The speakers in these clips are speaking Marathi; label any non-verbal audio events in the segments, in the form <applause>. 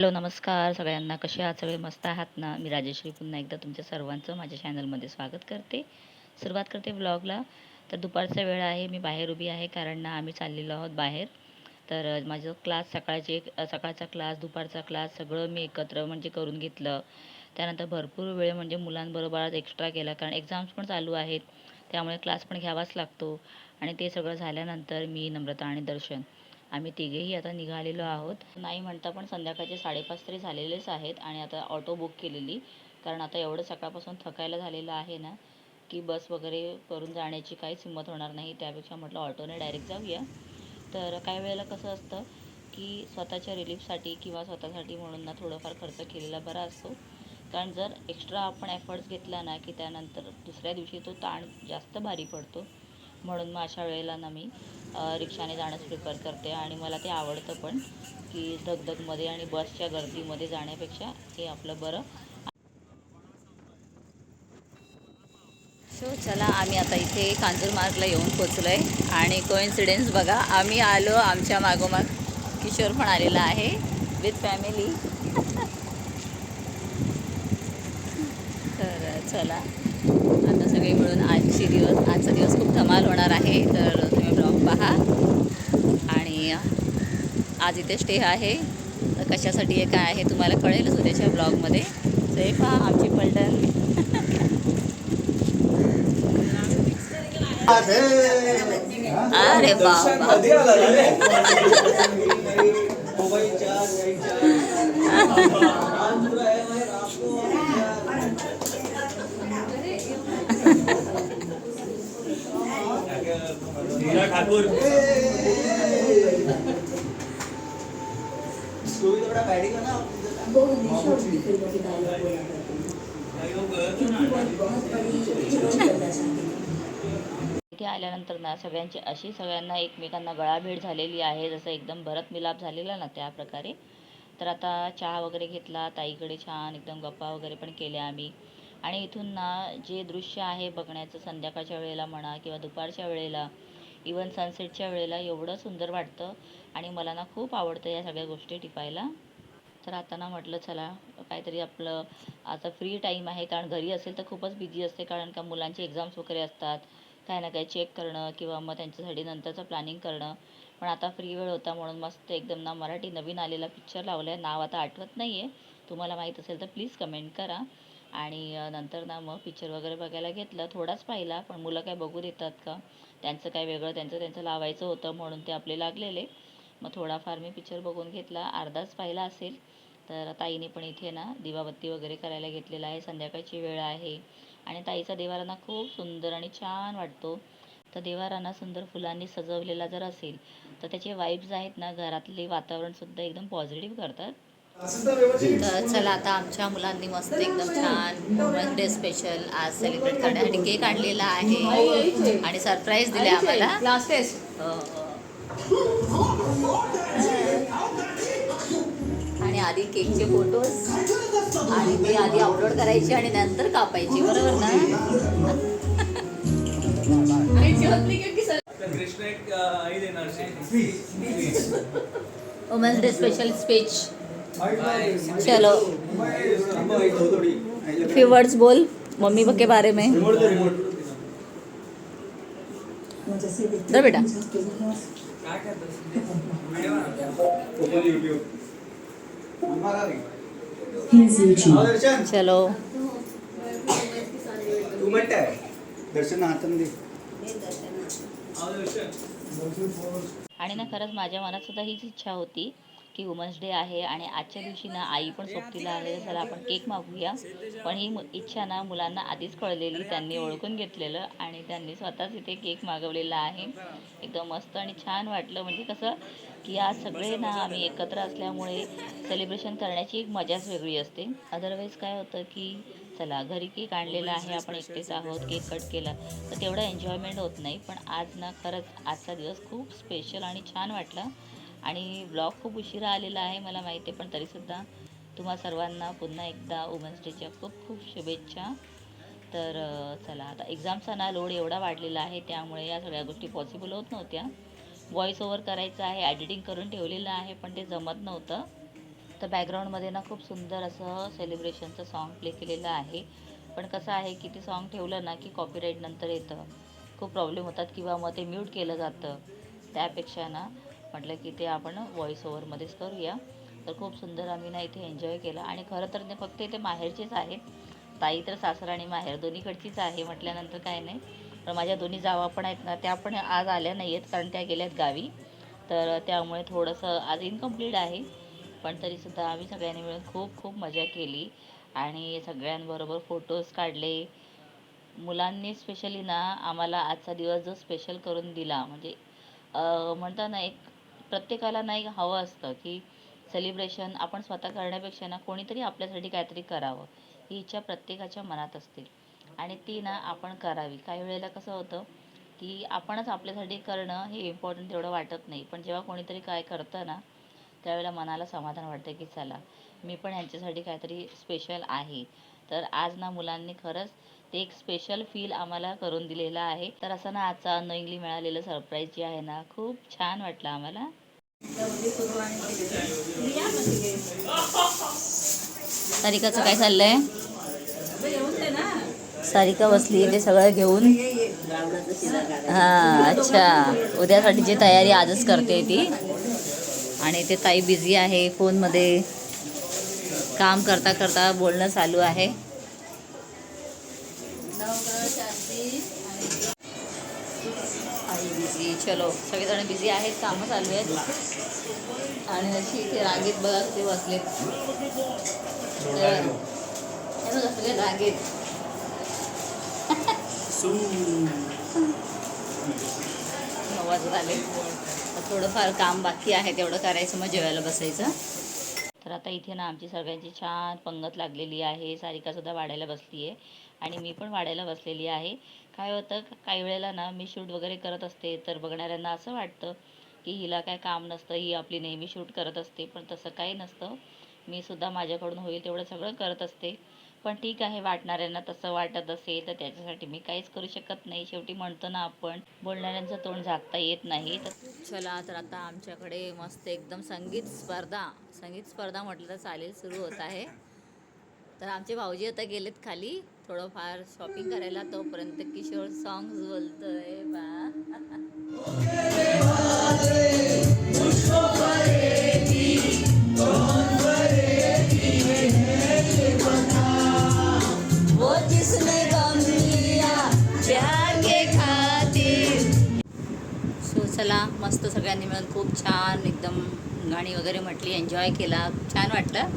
हॅलो नमस्कार सगळ्यांना. कसे आहात? सगळे मस्त आहात ना? मी राजेश्री. पुन्हा एकदा तुमच्या सर्वांचं माझ्या चॅनलमध्ये स्वागत करते. सुरुवात करते ब्लॉगला तर दुपारचा वेळ आहे. मी बाहेर उभी आहे कारण ना आम्ही चाललेलो आहोत बाहेर. तर माझं क्लास सकाळचे सकाळचा क्लास दुपारचा क्लास सगळं मी एकत्र म्हणजे करून घेतलं. त्यानंतर भरपूर वेळ म्हणजे मुलांबरोबर आज एक्स्ट्रा केला कारण एक्झाम्स पण चालू आहेत. त्यामुळे क्लास पण घ्यावाच लागतो. आणि ते सगळं झाल्यानंतर मी नम्रता आणि दर्शन. आम्ही तिघेही आता निघालेलो आहोत. नाही म्हणता पण संध्याकाळचे साडेपाच तरी झालेलेच आहेत आणि आता ऑटो बुक केलेली. कारण आता एवढं सकाळपासून थकायला झालेलं आहे ना की बस वगैरे करून जाण्याची काहीच हिंमत होणार नाही. त्यापेक्षा म्हटलं ऑटोने डायरेक्ट जाऊया. तर काही वेळेला कसं असतं की स्वतःच्या रिलीफसाठी किंवा स्वतःसाठी म्हणून ना थोडंफार खर्च केलेला बरा असतो. कारण जर एक्स्ट्रा आपण एफर्ट्स घेतला ना की त्यानंतर दुसऱ्या दिवशी तो ताण जास्त भारी पडतो. म्हणून मग अशा वेळेला ना मी रिक्षाने जाणंच प्रिफर करते. आणि मला ते आवडतं पण की धगधगमध्ये आणि बसच्या गर्दीमध्ये जाण्यापेक्षा हे आपलं बरं. सो चला आम्ही आता इथे कांजूरमार्गला येऊन पोचलो आहे आणि कोइन्सिडेन्स बघा आम्ही आलो आमच्या मागोमाग किशोर पण आलेला आहे विथ फॅमिली <laughs> तर चला. सगळे मिळून आजची दिवस आजचा दिवस खूप धमाल होणार आहे. तर तुम्ही ब्लॉग पहा. आणि आज इथे स्टे आहे. तर कशासाठी आहे काय आहे तुम्हाला कळेलच उद्याच्या ब्लॉगमध्ये. तर हे पहा आमची पलटण. अरे बाबा <laughs> ठाकूर. इथे आल्यानंतर ना सगळ्यांची अशी सगळ्यांना एकमेकांना गळाभेट झालेली आहे जसं एकदम भरत मिलाप झालेला ना त्या प्रकारे. तर आता चहा वगैरे घेतला ताईकडे छान एकदम गप्पा वगैरे पण केल्या आम्ही. आणि इथून ना जे दृश्य आहे बघण्याचं संध्याकाळच्या वेळेला म्हणा किंवा दुपारच्या वेळेला इवन सनसेटच्या वेळेला एवढं सुंदर वाटतं आणि मला ना खूप आवडतं या सगळ्या गोष्टी टिपायला. तर आता ना म्हटलं चला काहीतरी आपलं आता फ्री टाईम आहे कारण घरी असेल तर खूपच बिझी असते कारण का मुलांचे एक्झाम्स वगैरे असतात काही ना काही चेक करणं किंवा मग त्यांच्यासाठी नंतरचं प्लॅनिंग करणं. पण आता फ्री वेळ होता म्हणून मस्त एकदम ना मराठी नवीन आलेला पिक्चर लावला आहे नाव आता आठवत नाही आहे तुम्हाला माहीत असेल तर प्लीज कमेंट करा. आणि नंतर ना मग पिक्चर वगैरे बघायला घेतलं. थोडाच पाहिला पण मुलं काय बघू देतात का? त्यांचं काय वेगळं त्यांचं त्यांचं लावायचं होतं म्हणून ते आपले लागलेले. मग थोडाफार मी पिक्चर बघून घेतला. अर्धाच पाहिला असेल तर ताईने पण इथे ना दिवाबत्ती वगैरे करायला घेतलेला आहे. संध्याकाळची वेळ आहे. आणि ताईचा देवारांना खूप सुंदर आणि छान वाटतो. तर देवारांना सुंदर फुलांनी सजवलेला जर असेल तर त्याचे वाईब्स आहेत ना घरातले वातावरणसुद्धा एकदम पॉझिटिव्ह करतात. तर चला आता आमच्या मुलांनी मस्त एकदम छान वुमन्स डे स्पेशल आज सेलिब्रेट करण्यासाठी केक आणलेला आहे. आणि सरप्राईज दिले आम्हाला. हो, हो. आणि आधी केकचे फोटोज आणि ते आधी अपलोड करायचे आणि नंतर कापायची. बरोबर ना? आणि डुप्लिकेट की सर कृष्ण एक आई देणार वुमन्स <laughs> डे स्पेशल स्पीच चलो। फ्यू वर्ड्स बोल। मम्मी के बारे में। बेटा। चलो। आणि ना खरंच माझ्या मनात सुद्धा हीच इच्छा होती. की वुमन्स डे आहे आणि आजच्या दिवशी ना आई पण सोबतीला आहे तर चला आपण केक मागूया. पण ही मु- इच्छा ना मुलांना आधीच कळलेली त्यांनी ओळखून घेतलेलं आणि त्यांनी स्वतःच इथे केक मागवलेला आहे. एकदम मस्त आणि छान वाटलं. म्हणजे कसं की आज सगळे ना आम्ही एकत्र असल्यामुळे सेलिब्रेशन करण्याची एक मजाच वेगळी असते. अदरवाईज काय होतं की चला घरी केक आणलेला आहे आपण एकटेच आहोत केक कट केला तर तेवढं एन्जॉयमेंट होत नाही. पण आज ना खरंच आजचा दिवस खूप स्पेशल आणि छान वाटला. आणि ब्लॉग खूप उशिरा आलेला आहे मला माहिती आहे पण तरीसुद्धा तुम्हा सर्वांना पुन्हा एकदा वुमन्स डेच्या खूप खूप शुभेच्छा. तर चला आता एक्झामचा ना लोड एवढा वाढलेला आहे त्यामुळे या सगळ्या गोष्टी पॉसिबल होत नव्हत्या. व्हॉईस ओव्हर करायचं आहे ॲडिटिंग करून ठेवलेलं आहे पण ते जमत नव्हतं. तर बॅकग्राऊंडमध्ये ना खूप सुंदर असं सेलिब्रेशनचं सॉन्ग प्ले केलेलं आहे. पण कसं आहे की ते सॉन्ग ठेवलं ना की कॉपीराईट नंतर येतं. खूप प्रॉब्लेम होतात किंवा मग ते म्यूट केलं जातं. त्यापेक्षा ना म्हटलं की ते आपण व्हॉईस ओव्हरमध्येच करूया. तर खूप सुंदर आम्ही ना इथे एन्जॉय केलं. आणि खरं तर ते फक्त इथे माहेरचेच आहेत ताई तर सासरा आणि माहेर दोन्हीकडचीच आहे म्हटल्यानंतर काय नाही. पण माझ्या दोन्ही जावा पण आहेत ना त्या पण आज आल्या नाही आहेत कारण त्या गेल्यात गावी. तर त्यामुळे थोडंसं आज इनकम्प्लीट आहे. पण तरीसुद्धा आम्ही सगळ्यांनी मिळून खूप खूप मजा केली. आणि सगळ्यांबरोबर फोटोज काढले. मुलांनी स्पेशली ना आम्हाला आजचा दिवस जो स्पेशल करून दिला म्हणजे अं, म्हणतात ना एक प्रत्येकाला नाही हवं असतं की सेलिब्रेशन आपण स्वतः करण्यापेक्षा ना कोणीतरी आपल्यासाठी काहीतरी करावं ही इच्छा प्रत्येकाच्या मनात असते. आणि ती ना आपण करावी. काही वेळेला कसं होतं की आपणच आपल्यासाठी करणं हे इम्पॉर्टंट तेवढं वाटत नाही. पण जेव्हा कोणीतरी काय करतं ना त्यावेळेला मनाला समाधान वाटतं की चला मी पण यांच्यासाठी काहीतरी स्पेशल आहे. तर आज ना मुलांनी खरंच ते एक स्पेशल फील आम्हाला करून दिलेलं आहे. तर असं ना आजचा अनोईंगली मिळालेलं सरप्राईज जे आहे ना खूप छान वाटलं आम्हाला. सारिकाचं काय चाललंय? सारिका बसली ते सगळं घेऊन. हां अच्छा. उद्यासाठीची तयारी आजच करते ती. आणि ते ताई बिझी आहे फोनमध्ये काम करता करता बोलणं चालू आहे. आई बिझी चलो सगळेजण बिझी आहेत कामं चालू आहेत. आणि अशी इथे रांगेत बघा ते बसलेत. बघा सगळे रांगेत. नऊ वाजत आले थोडंफार काम बाकी आहे तेवढं करायचं मग जेवायला बसायचं. तर आता इथे ना आमची सगळ्यांची छान पंगत लागलेली आहे. सारिकासुद्धा वाढायला बसली आहे आणि मी पण वाढायला बसलेली आहे. काय होतं काही वेळेला ना मी शूट वगैरे करत असते तर बघणाऱ्यांना असं वाटतं की हिला काय काम नसतं ही आपली नेहमी शूट करत असते. पण तसं काही नसतं. मी सुद्धा माझ्याकडून होईल तेवढं सगळं करत असते. पण ठीक आहे वाटणाऱ्यांना तसं वाटत असेल तर त्याच्यासाठी मी काहीच करू शकत नाही. शेवटी म्हणतो ना आपण बोलणाऱ्यांचं तोंड झाकता येत नाही. तर चला तर आता आमच्याकडे मस्त एकदम संगीत स्पर्धा संगीत स्पर्धा म्हटलं तर चालेल सुरू होत आहे. तर आमचे भाऊजी आता गेलेत खाली थोडंफार शॉपिंग करायला तोपर्यंत किशोर सॉंग्स बोलतोय बा. मस्त सगळ्यांनी मिळून खूप छान एकदम गाणी वगैरे म्हटली एन्जॉय केला. छान वाटलं.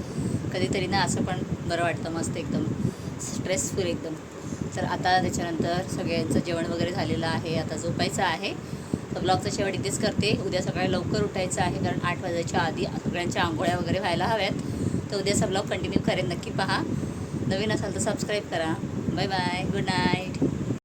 कधीतरी ना असं पण बरं वाटतं मस्त एकदम. स्ट्रेसफुल एकदम. तर आता त्याच्यानंतर सगळ्यांचं जेवण वगैरे झालेलं आहे. आता झोपायचं आहे. तर ब्लॉगचा शेवट इथेच करते. उद्या सकाळी लवकर उठायचं आहे कारण आठ वाजायच्या आधी सगळ्यांच्या आंघोळ्या वगैरे व्हायला हव्यात. तर उद्याचा ब्लॉग कंटिन्यू करेन. नक्की पहा. नवीन असाल तर सबस्क्राईब करा. Bye bye good night